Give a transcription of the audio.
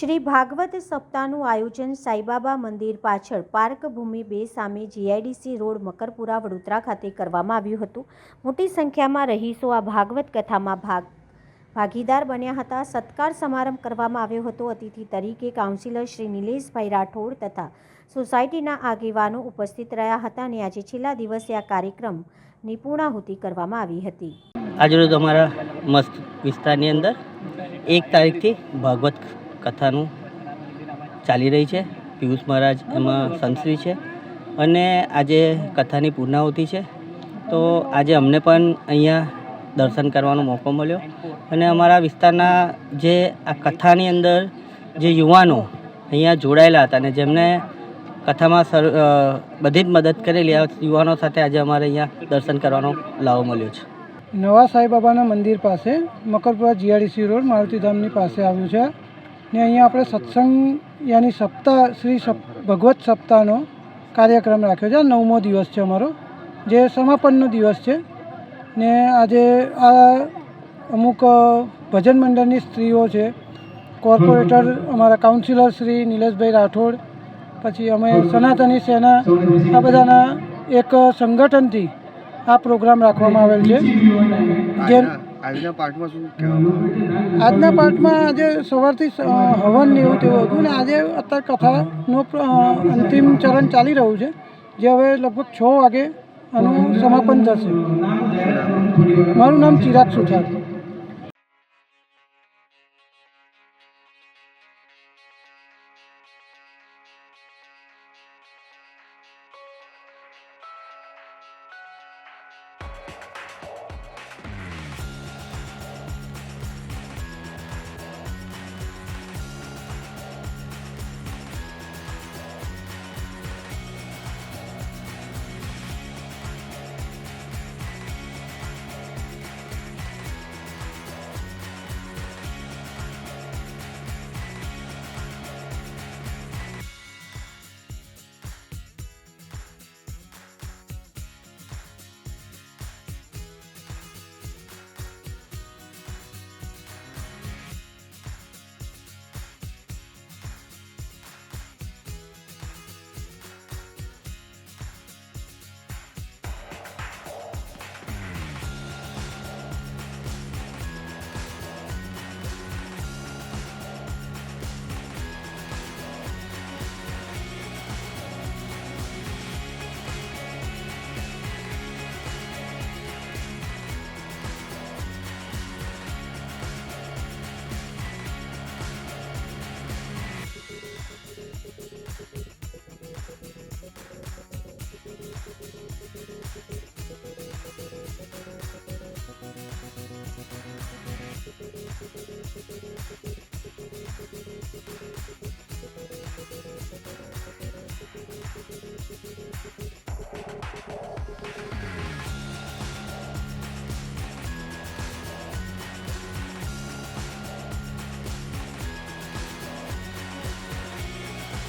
શ્રી ભાગવત સપ્તાહનું આયોજન સાઈબાબા મંદિર પાછળ પાર્ક ભૂમિ બે સામે જીઆઈડીસી રોડ મકરપુરા વડોદરા ખાતે કરવામાં આવ્યું હતું. મોટી સંખ્યામાં રહીશો આ ભાગવત કથામાં ભાગ, ભાગીદાર બન્યા હતા. સત્કાર સમારંભ કરવામાં આવ્યો હતો. અતિથિ તરીકે કાઉન્સિલર શ્રી નિલેશભાઈ રાઠોડ તથા સોસાયટીના આગેવાનો ઉપસ્થિત રહ્યા હતા અને આજે છેલ્લા દિવસે આ કાર્યક્રમની પૂર્ણાહુતિ કરવામાં આવી હતી. આજરોજ અમારા મસ્ત વિસ્તારની અંદર એક તારીખથી ભાગવત કથાનું ચાલી રહી છે. પિયુષ મહારાજ એમાં સંશ્રી છે અને આજે કથાની પૂર્ણાહુતિ છે. તો આજે અમને પણ અહીંયા દર્શન કરવાનો મોકો મળ્યો અને અમારા વિસ્તારના જે આ કથાની અંદર જે યુવાનો અહીંયા જોડાયેલા હતા અને જેમને કથામાં સર બધી જ મદદ કરેલી, આ યુવાનો સાથે આજે અમારે અહીંયા દર્શન કરવાનો લાવો મળ્યો છે. નવા સાંઈબાબાના મંદિર પાસે મકરપુરા જીઆરડીસી રોડ, મારુતિધામની પાસે આવ્યું છે. ને અહીંયા આપણે સત્સંગ યાની સપ્તાહ શ્રી સપ, ભગવત સપ્તાહનો કાર્યક્રમ રાખ્યો છે. આ નવમો દિવસ છે અમારો, જે સમાપનનો દિવસ છે. ને આજે આ અમુક ભજન મંડળની સ્ત્રીઓ છે. કોર્પોરેટર અમારા કાઉન્સિલર શ્રી નિલેશભાઈ રાઠોડ, પછી અમે સનાતની સેના, આ બધાના એક સંગઠનથી આ પ્રોગ્રામ રાખવામાં આવેલ છે. જે આજના પાઠમાં શું કહેવામાં આજના પાઠમાં આજે સવારથી હવન એવું તેવું હતું ને આજે અત્યારે કથાનો અંતિમ ચરણ ચાલી રહ્યું છે જે હવે લગભગ છ વાગે આનું સમાપન થશે. મારું નામ ચિરાગ સુથાર.